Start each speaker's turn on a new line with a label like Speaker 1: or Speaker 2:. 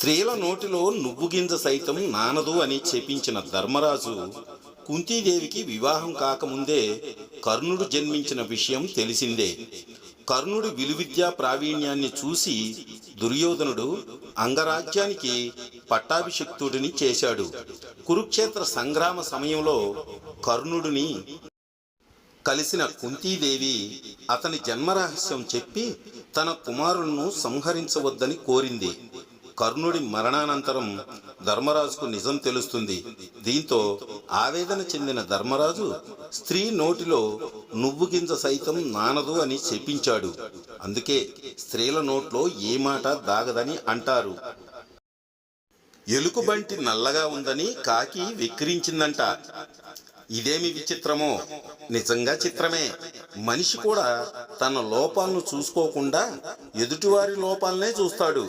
Speaker 1: స్త్రీల నోటిలో నువ్వు గింజ సైతం నానదు అని చెప్పించిన ధర్మరాజు కుంతీదేవికి వివాహం కాకముందే కర్ణుడు జన్మించిన విషయం తెలిసిందే. కర్ణుడి విలువిద్యా ప్రావీణ్యాన్ని చూసి దుర్యోధనుడు అంగరాజ్యానికి పట్టాభిషిక్తుడిని చేశాడు. కురుక్షేత్ర సంగ్రామ సమయంలో కర్ణుడిని కలిసిన కుంతీదేవి అతని జన్మరహస్యం చెప్పి తన కుమారులను సంహరించవద్దని కోరింది. కర్ణుడి మరణానంతరం ధర్మరాజుకు నిజం తెలుస్తుంది. దీంతో ఆవేదన చెందిన ధర్మరాజు స్త్రీ నోటిలో నువ్వు గింజ సైతం నానదు అని చెప్పించాడు. అందుకే స్త్రీల నోట్లో ఏ మాట దాగదని అంటారు. ఎలుకబంటి నల్లగా ఉందని కాకి విక్రించిందంట ఇదేమి విచిత్రమో? నిజంగా చిత్రమే. మనిషి కూడా తన లోపాలను చూసుకోకుండా ఎదుటివారి లోపాలనే చూస్తాడు.